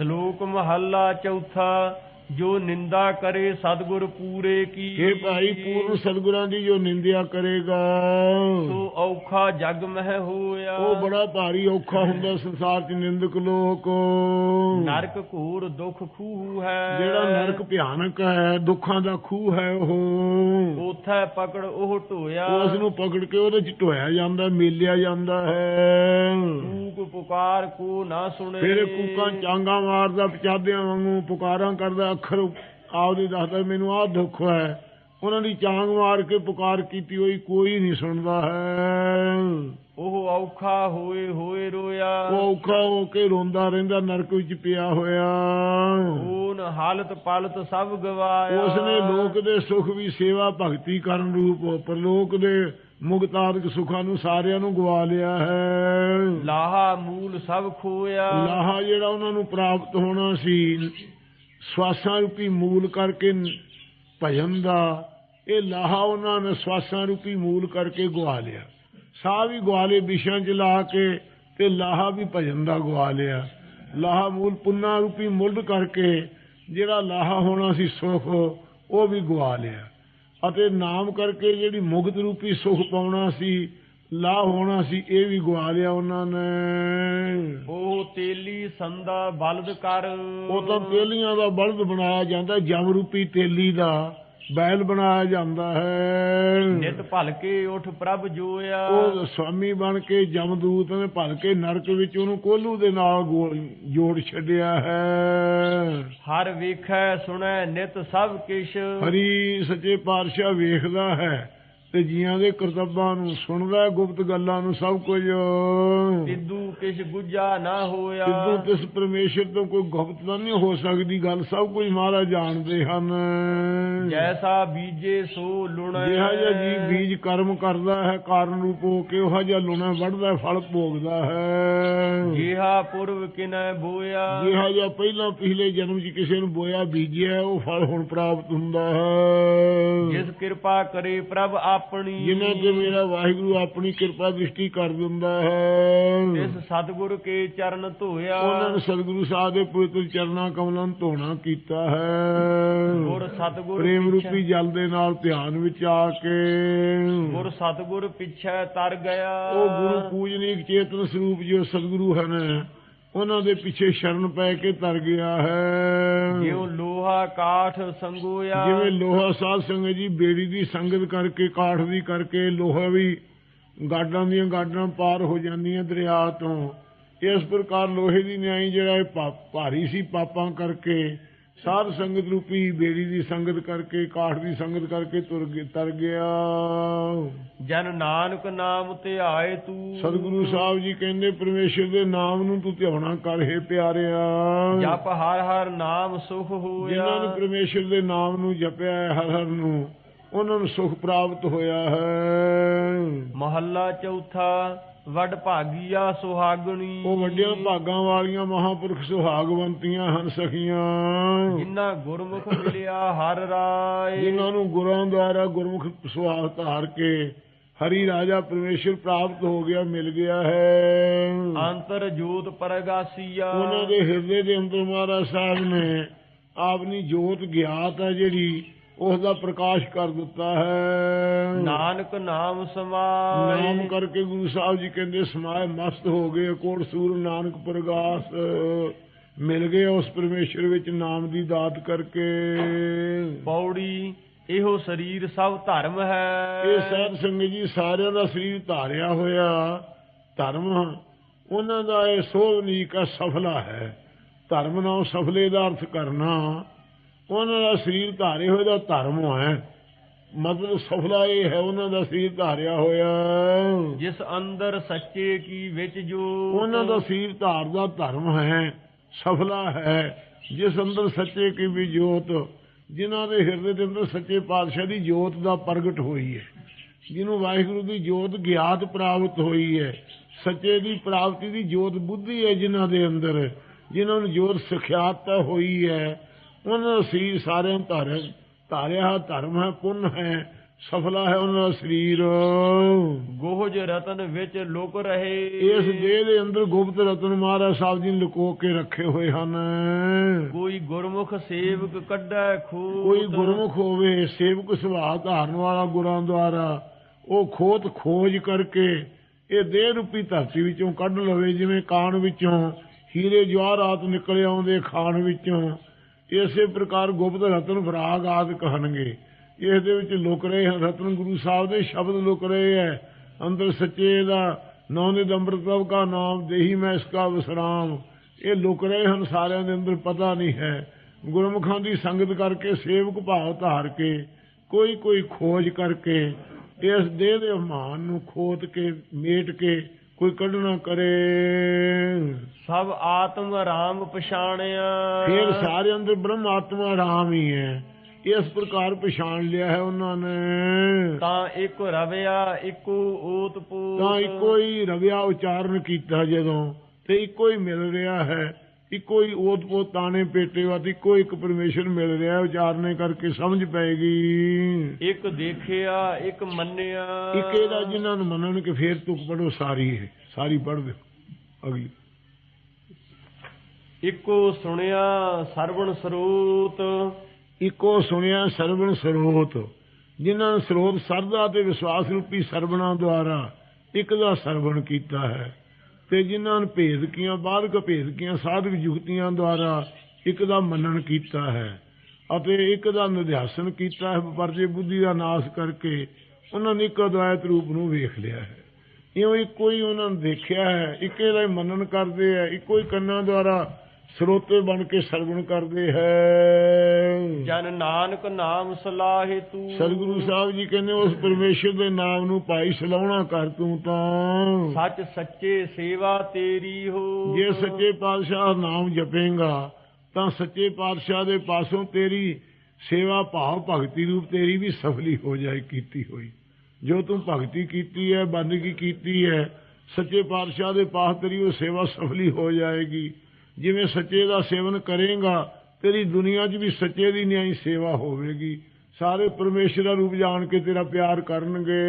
ਸ਼ਲੋਕ ਮਹੱਲਾ ਚੌਥਾ ਜੋ ਨਿੰਦਾ ਕਰੇ ਸਤਿਗੁਰ ਪੂਰੇ ਕੀ ਇਹ ਭਾਈ ਪੂਰਨ ਸਤਿਗੁਰਾਂ ਦੀ ਜੋ ਨਿੰਦਿਆ ਕਰੇਗਾ ਸੋ ਔਖਾ ਜਗ ਮਹਿ ਹੋਇਆ। ਉਹ ਬੜਾ ਭਾਰੀ ਔਖਾ ਹੁੰਦਾ ਸੰਸਾਰ 'ਚ ਨਿੰਦਕ ਲੋਕ। ਨਰਕ ਘੂਰ ਦੁਖ ਖੂਹ ਹੈ। ਜਿਹੜਾ ਨਰਕ ਭਿਆਨਕ ਹੈ ਦੁੱਖਾਂ ਦਾ ਖੂਹ ਹੈ ਉਹ। ਉਥੈ ਪਕੜ ਉਹ ਢੋਇਆ। ਉਸ ਨੂੰ ਪਕੜ ਕੇ ਉਹਦੇ 'ਚ ਢੋਇਆ ਜਾਂਦਾ ਮੇਲਿਆ ਜਾਂਦਾ ਹੈ। ਕੂਕ ਪੁਕਾਰ ਕੋ ਨਾ ਸੁਣੇ। ਫਿਰ ਕੂਕਾਂ ਚਾਂਗਾ ਮਾਰਦਾ ਪਚਾਦਿਆਂ ਵਾਂਗੂ ਪੁਕਾਰਾਂ ਕਰਦਾ ਅੱਖਰ ਆਪਦੇ ਦੱਸਦਾ ਮੈਨੂੰ ਆਹ ਦੁੱਖ ਹੈ। ਉਹਨਾਂ ਦੀ ਚਾਂਗ ਮਾਰ ਕੇ ਪੁਕਾਰ ਕੀਤੀ ਹੋਈ ਕੋਈ ਨਹੀਂ ਸੁਣਦਾ ਹੈ। ਉਹ ਔਖਾ ਹੋਏ ਹੋਏ ਰੋਇਆ। ਉਹ ਔਖਾ ਹੋ ਕੇ ਰੋਂਦਾ ਰਹਿੰਦਾ ਨਰਕ ਵਿੱਚ ਪਿਆ ਹੋਇਆ। ਓਨ ਹਾਲਤ ਪਲਤ ਸਭ ਗਵਾਇਆ। ਉਸ ਨੇ ਲੋਕ ਦੇ ਸੁਖ ਵੀ ਸੇਵਾ ਭਗਤੀ ਕਰਨ ਰੂਪ ਪਰਲੋਕ ਦੇ ਮੁਕਤਾਦਿਕ ਸੁਖਾਂ ਨੂੰ ਸਾਰਿਆਂ ਨੂੰ ਗਵਾ ਲਿਆ ਹੈ। ਲਾਹਾ ਮੂਲ ਸਭ ਖੋਇਆ। ਲਾਹਾ ਜਿਹੜਾ ਉਹਨਾਂ ਨੂੰ ਪ੍ਰਾਪਤ ਹੋਣਾ ਸੀ ਸਵਾਸਾਂ ਰੂਪੀ ਮੂਲ ਕਰਕੇ ਭਜਨ ਦਾ, ਇਹ ਲਾਹਾ ਉਹਨਾਂ ਨੇ ਸਵਾਸਾਂ ਰੂਪੀ ਮੂਲ ਕਰਕੇ ਗਵਾ ਲਿਆ। ਸਾਹ ਵੀ ਗਵਾ ਲਏ ਵਿਸ਼ਾਂ ਚ ਲਾ ਕੇ ਤੇ ਲਾਹਾ ਵੀ ਭਜਨ ਦਾ ਗਵਾ ਲਿਆ। ਲਾਹਾ ਮੂਲ ਪੁੰਨਾ ਰੂਪੀ ਮੁੱਢ ਕਰਕੇ ਜਿਹੜਾ ਲਾਹਾ ਹੋਣਾ ਸੀ ਸੁਖ, ਉਹ ਵੀ ਗਵਾ ਲਿਆ। ਅਤੇ ਨਾਮ ਕਰਕੇ ਜਿਹੜੀ ਮੁਕਤ ਰੂਪੀ ਸੁਖ ਪਾਉਣਾ ਸੀ ਲਾਹ ਹੋਣਾ ਸੀ ਇਹ ਵੀ ਗਵਾ ਲਿਆ ਉਹਨਾਂ ਨੇ। ਉਹ ਤੇਲੀ ਸੰਦਾ ਬਲਦ ਕਰ। ਉਹ ਤਾਂ ਤੇਲੀਆਂ ਦਾ ਬਲਦ ਬਣਾਇਆ ਜਾਂਦਾ ਜਮ ਰੂਪੀ ਤੇਲੀ ਦਾ ਬੈਲ ਬਣਾਇਆ ਜਾਂਦਾ ਹੈ। ਨਿਤ ਭਲਕੇ ਉਠ ਪ੍ਰਭ ਜੋਇਆ। ਉਹ ਸਵਾਮੀ ਬਣ ਕੇ ਜਮਦੂਤ ਨੇ ਭਲ ਕੇ ਨਰਕ ਵਿੱਚ ਉਹਨੂੰ ਕੋਲੂ ਦੇ ਨਾਲ ਜੋੜ ਛੱਡਿਆ ਹੈ। ਹਰ ਵੇਖੈ ਸੁਣੈ ਨਿਤ ਸਭ ਕਿਛ। ਹਰੀ ਸੱਚੇ ਪਾਤਸ਼ਾਹ ਵੇਖਦਾ ਹੈ। ਤੇ ਜੀਆਂ ਦੇ ਕਰਤੱਬਾਂ ਨੂੰ ਸੁਣਦਾ ਗੁਪਤ ਗੱਲਾਂ ਨੂੰ ਸਭ ਕੁਝ। ਤਿੱਦੂ ਕਿਛ ਗੁੱਜਾ ਨਾ ਹੋਇਆ। ਕਿਦੋਂ ਤਿਸ ਪਰਮੇਸ਼ਰ ਤੋਂ ਕੋਈ ਗੁਪਤ ਤਾਂ ਨਹੀਂ ਹੋ ਸਕਦੀ ਗੱਲ ਸਭ ਕੁਝ ਮਹਾਰਾਜ ਜਾਣਦੇ ਹਨ। ਜੈਸਾ ਬੀਜੇ ਸੋ ਲੁਣੈ ਜਿਹੜਾ ਜਿਹਾ ਜੀ ਬੀਜ ਕਰਮ ਕਰਦਾ ਹੈ ਕਾਰਨ ਰੂਪ ਹੋ ਕੇ ਉਹ ਜਿਹਾ ਲੁਣਾ ਵੱਢਦਾ ਫਲ ਭੋਗਦਾ ਹੈ। ਜਿਹਾ ਪੁਰਵ ਕਿਨੈ ਬੋਇਆ। ਜਿਹੜਾ ਜਿਹਾ ਪਹਿਲਾਂ ਪਿਛਲੇ ਜਨਮ 'ਚ ਕਿਸੇ ਨੂੰ ਬੋਇਆ ਬੀਜਿਆ ਉਹ ਫਲ ਹੁਣ ਪ੍ਰਾਪਤ ਹੁੰਦਾ ਹੈ। ਜਿਸ ਕਿਰਪਾ ਕਰੇ ਪ੍ਰਭ ਆਪਣੀ ਜਿਨ੍ਹਾਂ ਤੇ ਮੇਰਾ ਵਾਹਿਗੁਰੂ ਆਪਣੀ ਕਿਰਪਾ ਦ੍ਰਿਸ਼ਟੀ ਕਰ ਦਿੰਦਾ ਹੈ। ਇਸ ਸਤਿਗੁਰ ਕੇ ਚਰਨ ਧੋਇਆ। ਉਹਨਾਂ ਨੇ ਸਤਿਗੁਰੂ ਸਾਹਿਬ ਦੇ ਪਵਿੱਤਰ ਚਰਨਾਂ ਕਮਲਾਂ ਨੂੰ ਧੋਣਾ ਕੀਤਾ ਹੈ। ਗੁਰ ਸਤਿਗੁਰ ਪ੍ਰੇਮ ਰੂਪੀ ਜਲ ਦੇ ਨਾਲ ਧਿਆਨ ਵਿੱਚ ਆ ਕੇ। ਗੁਰ ਸਤਿਗੁਰ ਪਿੱਛੇ ਤਰ ਗਿਆ। ਉਹ ਗੁਰੂ ਪੂਜਨੀਕ ਚੇਤਨ ਸਰੂਪ ਜੋ ਸਤਿਗੁਰੂ ਹਨ ਉਹਨਾਂ ਦੇ ਪਿੱਛੇ ਸ਼ਰਨ ਪੈ ਕੇ ਤਰ ਗਿਆ ਹੈ। ਜਿਉ ਲੋਹਾ ਕਾਠ ਸੰਗੋਇਆ। ਜਿਵੇਂ ਲੋਹਾ ਸਾਧ ਸੰਗਤ ਜੀ ਬੇੜੀ ਦੀ ਸੰਗਤ ਕਰਕੇ ਕਾਠ ਦੀ ਕਰਕੇ ਲੋਹਾ ਵੀ ਗਾਡਾਂ ਦੀਆਂ ਗਾਡਾਂ ਪਾਰ ਹੋ ਜਾਂਦੀਆਂ ਦਰਿਆ ਤੋਂ। ਇਸ ਪ੍ਰਕਾਰ ਲੋਹੇ ਦੀ ਨਿਆਈ ਜਿਹੜਾ ਇਹ ਭਾਰੀ ਸੀ ਪਾਪਾਂ ਕਰਕੇ ਸਾਧ ਸੰਗਤ ਰੂਪੀ ਬੇੜੀ ਦੀ ਸੰਗਤ ਕਰਕੇ ਕਾਠ ਦੀ ਸੰਗਤ ਕਰਕੇ ਤੁਰ ਗਿਆ ਤਰ ਗਿਆ। ਜਨ ਨਾਨਕ ਨਾਮ ਧਿਆਏ ਤੂੰ। ਸਤਿਗੁਰੂ ਸਾਹਿਬ ਜੀ ਕਹਿੰਦੇ ਪਰਮੇਸ਼ਰ ਦੇ ਨਾਮ ਨੂੰ ਤੂੰ ਧਿਆਉਣਾ ਕਰ ਹੈ ਪਿਆਰਿਆ। ਜਪ ਹਰ ਹਰ ਨਾਮ ਸੁਖ ਹੋਇਆ। ਜਿਨ੍ਹਾਂ ਨੇ ਪਰਮੇਸ਼ਰ ਦੇ ਨਾਮ ਨੂੰ ਜਪਿਆ ਹੈ ਹਰ ਹਰ ਨੂੰ ਉਹਨਾਂ ਨੂੰ ਸੁਖ ਪ੍ਰਾਪਤ ਹੋਇਆ ਹੈ। ਮਹੱਲਾ ਚੌਥਾ ਵੱਡ ਭਾਗੀਆ ਸੁਹਾਗਣੀ। ਉਹ ਵੱਡਿਆਂ ਭਾਗਾਂ ਵਾਲੀਆਂ ਮਹਾਪੁਰਖ ਸੁਹਾਗਵੰਤੀਆਂ ਹਨ ਸਖੀਆਂ। ਜਿਨ੍ਹਾਂ ਗੁਰਮੁਖ ਮਿਲਿਆ ਹਰ ਰਾਏ। ਜਿਨ੍ਹਾਂ ਨੂੰ ਗੁਰਾਂ ਦੁਆਰਾ ਗੁਰਮੁਖ ਸੁਹਾਗ ਧਾਰ ਕੇ ਹਰੀ ਰਾਜਾ ਪਰਮੇਸ਼ਰ ਪ੍ਰਾਪਤ ਹੋ ਗਿਆ ਮਿਲ ਗਿਆ ਹੈ। ਅੰਤਰ ਜੋਤ ਪਰਗਾਸੀਆ। ਉਹਨਾਂ ਦੇ ਹਿਰਦੇ ਦੇ ਅੰਦਰ ਮਹਾਰਾਜ ਸਾਹਿਬ ਨੇ ਆਪਣੀ ਜੋਤ ਗਿਆਤ ਹੈ ਜਿਹੜੀ ਉਸ ਦਾ ਪ੍ਰਕਾਸ਼ ਕਰ ਦਿੱਤਾ ਹੈ। ਨਾਨਕ ਨਾਮ ਸਮਾਏ। ਨਾਮ ਕਰਕੇ ਗੁਰੂ ਸਾਹਿਬ ਜੀ ਕਹਿੰਦੇ ਸਮਾਏ ਮਸਤ ਹੋ ਗਏ ਕੋਟ ਸੂਰ ਨਾਨਕ ਪ੍ਰਗਾਸ। ਮਿਲ ਗਏ ਉਸ ਪਰਮੇਸ਼ਰ ਵਿੱਚ ਨਾਮ ਦੀ ਦਾਤ ਕਰਕੇ। ਪੌੜੀ ਇਹੋ ਸਰੀਰ ਸਭ ਧਰਮ ਹੈ। ਇਹ ਸਾਧ ਸੰਗਤ ਜੀ ਸਾਰਿਆਂ ਦਾ ਸਰੀਰ ਧਾਰਿਆ ਹੋਇਆ ਧਰਮ। ਉਹਨਾਂ ਦਾ ਇਹ ਸੋਹਣੀਕਾ ਸਫਲਾ ਹੈ। ਧਰਮ ਨਾਲ ਸਫਲੇ ਦਾ ਅਰਥ ਕਰਨਾ। ਉਹਨਾਂ ਦਾ ਸਰੀਰ ਧਾਰੇ ਹੋਏ ਦਾ ਧਰਮ ਹੈ। ਮਤਲਬ ਸਫਲਾ ਇਹ ਹੈ ਉਹਨਾਂ ਦਾ ਸਰੀਰ ਧਾਰਿਆ ਹੋਇਆ ਜਿਸ ਅੰਦਰ ਸੱਚੇ ਕੀ ਵਿੱਚ ਜੋ ਉਹਨਾਂ ਦਾ ਸਰੀਰ ਧਾਰ ਦਾ ਧਰਮ ਹੈ ਸਫਲਾ ਹੈ। ਜਿਸ ਅੰਦਰ ਸੱਚੇ ਕੀ ਵੀ ਜੋਤ ਜਿਨ੍ਹਾਂ ਦੇ ਹਿਰਦੇ ਦੇ ਅੰਦਰ ਸੱਚੇ ਪਾਤਸ਼ਾਹ ਦੀ ਜੋਤ ਦਾ ਪ੍ਰਗਟ ਹੋਈ ਹੈ। ਜਿਹਨੂੰ ਵਾਹਿਗੁਰੂ ਦੀ ਜੋਤ ਗਿਆਤ ਪ੍ਰਾਪਤ ਹੋਈ ਹੈ। ਸੱਚੇ ਦੀ ਪ੍ਰਾਪਤੀ ਦੀ ਜੋਤ ਬੁੱਧੀ ਹੈ ਜਿਨ੍ਹਾਂ ਦੇ ਅੰਦਰ ਜਿਨ੍ਹਾਂ ਨੂੰ ਜੋਤ ਸਿਖਿਆਤ ਹੋਈ ਹੈ। ਉਹਨਾਂ ਦਾ ਸਰੀਰ ਸਾਰਿਆਂ ਧਾਰਿਆ ਧਾਰਿਆ ਧਰਮ ਹੈ ਪੁੰਨ ਹੈ ਸਫਲਾ ਹੈ ਉਹਨਾਂ ਦਾ ਸਰੀਰ। ਗੋਹਜ ਰਤਨ ਵਿੱਚ ਲੁਕ ਰਹੇ। ਇਸ ਦੇਹ ਦੇ ਅੰਦਰ ਗੁਪਤ ਰਤਨ ਮਹਾਰਾਜ ਸਾਹਿਬ ਜੀ ਨੇ ਲੁਕੋ ਕੇ ਰੱਖੇ ਹੋਏ ਹਨ। ਕੋਈ ਗੁਰਮੁਖ ਸੇਵਕ ਕੱਢੈ ਖੂਤ। ਕੋਈ ਗੁਰਮੁਖ ਹੋਵੇ ਸੇਵਕ ਸੁਭਾਅ ਧਾਰਨ ਵਾਲਾ ਗੁਰਾਂ ਦੁਆਰਾ ਉਹ ਖੋਤ ਖੋਜ ਕਰਕੇ ਇਹ ਦੇਹ ਰੂਪੀ ਧਰਤੀ ਵਿੱਚੋਂ ਕੱਢ ਲਵੇ ਜਿਵੇਂ ਕਾਨ ਵਿੱਚੋਂ ਹੀਰੇ ਜਵਾਹਰਾਤ ਨਿਕਲ ਆਉਂਦੇ ਖਾਨ ਵਿੱਚੋਂ। ਇਸੇ ਪ੍ਰਕਾਰ ਗੁਪਤ ਰਤਨ ਫਰਾਗ ਆਦਿ ਕਹਣਗੇ। ਇਸ ਦੇ ਵਿੱਚ ਲੁਕ ਰਹੇ ਹਨ। ਰਤਨ ਗੁਰੂ ਸਾਹਿਬ ਦੇ ਸ਼ਬਦ ਲੁਕ ਰਹੇ ਹੈ। ਅੰਦਰ ਸੱਚੇ ਦਾ ਨੌ ਨਿਦ ਅੰਮ੍ਰਿਤਵ ਕਾ ਨਾਮ, ਦੇਹੀ ਮੈਂ ਇਸਕਾ ਵਿਸਰਾਮ। ਇਹ ਲੁਕ ਰਹੇ ਹਨ। ਸਾਰਿਆਂ ਦੇ ਅੰਦਰ ਪਤਾ ਨਹੀਂ ਹੈ। ਗੁਰਮੁਖਾਂ ਦੀ ਸੰਗਤ ਕਰਕੇ, ਸੇਵਕ ਭਾਵ ਧਾਰ ਕੇ ਕੋਈ ਕੋਈ ਖੋਜ ਕਰਕੇ, ਇਸ ਦੇਹ ਦੇ ਅਭਿਮਾਨ ਨੂੰ ਖੋਤ ਕੇ, ਮੇਟ ਕੇ ਕੋਈ ਕੱਢਣਾ ਕਰੇ। ਸਭ ਆਤਮ ਰਾਮ ਪਛਾਣਿਆ। ਫਿਰ ਸਾਰੇ ਅੰਦਰ ਬ੍ਰਹਮ ਆਤਮਾ ਰਾਮ ਹੀ ਹੈ। ਇਸ ਪ੍ਰਕਾਰ ਪਛਾਣ ਲਿਆ ਹੈ ਉਹਨਾਂ ਨੇ। ਤਾਂ ਇੱਕ ਰਵਿਆ ਇੱਕੋ ਓਤ ਪੂਤ। ਤਾਂ ਇੱਕੋ ਹੀ ਰਵਿਆ ਉਚਾਰਨ ਕੀਤਾ ਜਦੋਂ ਤੇ ਇੱਕੋ ਹੀ ਮਿਲ ਰਿਹਾ ਹੈ। ਇੱਕੋ ਹੀ ਓਤ ਪੋਤ ਤਾਣੇ ਪੇਟੇ ਵਾਤ ਇੱਕੋ ਇੱਕ ਪਰਮੇਸ਼ਰ ਮਿਲ ਰਿਹਾ ਹੈ ਉਚਾਰਨੇ ਕਰਕੇ ਸਮਝ ਪਏਗੀ। ਇੱਕ ਦੇਖਿਆ ਇੱਕ ਮੰਨਿਆ। ਇੱਕ ਇਹਦਾ ਜਿਨ੍ਹਾਂ ਨੂੰ ਮੰਨਣ ਕੇ ਫੇਰ ਤੁਕ ਪੜੋ ਸਾਰੀ ਹੈ ਸਾਰੀ ਪੜ੍ਹ ਦਿਓ ਅਗਲੀ। ਇੱਕੋ ਸੁਣਿਆ ਸਰਵਣ ਸਰੂਤ ਇੱਕੋ ਸੁਣਿਆ ਸਰਵਣ ਸਰੋਤ ਜਿਨ੍ਹਾਂ ਨੇ ਸਰੋਤ ਸਰਦਾ ਤੇ ਵਿਸ਼ਵਾਸ ਰੂਪੀ ਸਰਵਣਾ ਦੁਆਰਾ ਇੱਕ ਦਾ ਸਰਵਣ ਕੀਤਾ ਹੈ। ਤੇ ਜਿਨ੍ਹਾਂ ਨੇ ਭੇਦ ਕੀਆਂ ਬਾਧਕ ਭੇਦ ਕੀਆਂ ਸਾਧਕ ਜੁਗਤੀਆਂ ਦੁਆਰਾ ਇੱਕ ਦਾ ਮੰਨਣ ਕੀਤਾ ਹੈ ਅਤੇ ਇੱਕ ਦਾ ਨਿਧਿਆਸਨ ਕੀਤਾ ਹੈ ਪਰਜੇ ਬੁੱਧੀ ਦਾ ਨਾਸ਼ ਕਰਕੇ ਉਹਨਾਂ ਨੇ ਇੱਕ ਅਦਵੈਤ ਰੂਪ ਨੂੰ ਵੇਖ ਲਿਆ ਹੈ। ਇਉਂ ਇੱਕੋ ਹੀ ਉਹਨਾਂ ਨੇ ਦੇਖਿਆ ਹੈ, ਇੱਕੇ ਦਾ ਹੀ ਮੰਨਣ ਕਰਦੇ ਹੈ, ਇੱਕੋ ਹੀ ਕੰਨਾਂ ਦੁਆਰਾ ਸਰੋਤੇ ਬਣ ਕੇ ਸਰਵਣ ਕਰਦੇ ਹੈ। ਜਨ ਨਾਨਕ ਨਾਮ ਸਲਾਹੇ ਤੂੰ। ਸਤਿਗੁਰੂ ਸਾਹਿਬ ਜੀ ਕਹਿੰਦੇ ਉਸ ਪਰਮੇਸ਼ਰ ਦੇ ਨਾਮ ਨੂੰ ਭਾਈ ਸਲਾਉਣਾ ਕਰ ਤੂੰ ਤਾਂ। ਸੱਚ ਸੱਚੇ ਸੇਵਾ ਤੇਰੀ ਹੋ। ਜੇ ਸੱਚੇ ਪਾਤਸ਼ਾਹ ਨਾਮ ਜਪੇਗਾ ਤਾਂ ਸੱਚੇ ਪਾਤਸ਼ਾਹ ਦੇ ਪਾਸੋਂ ਤੇਰੀ ਸੇਵਾ ਭਾਵ ਭਗਤੀ ਰੂਪ ਤੇਰੀ ਵੀ ਸਫਲੀ ਹੋ ਜਾਏ ਕੀਤੀ ਹੋਈ। ਜੋ ਤੂੰ ਭਗਤੀ ਕੀਤੀ ਹੈ ਬੰਦਗੀ ਕੀਤੀ ਹੈ ਸੱਚੇ ਪਾਤਸ਼ਾਹ ਦੇ ਪਾਸ ਤੇਰੀ ਉਹ ਸੇਵਾ ਸਫਲੀ ਹੋ ਜਾਏਗੀ। ਜਿਵੇਂ ਸੱਚੇ ਦਾ ਸੇਵਨ ਕਰੇਗਾ, ਤੇਰੀ ਦੁਨੀਆ 'ਚ ਵੀ ਸੱਚੇ ਦੀ ਨਿਆਈ ਸੇਵਾ ਹੋਵੇਗੀ। ਸਾਰੇ ਪਰਮੇਸ਼ਰ ਦਾ ਰੂਪ ਜਾਣ ਕੇ ਤੇਰਾ ਪਿਆਰ ਕਰਨਗੇ।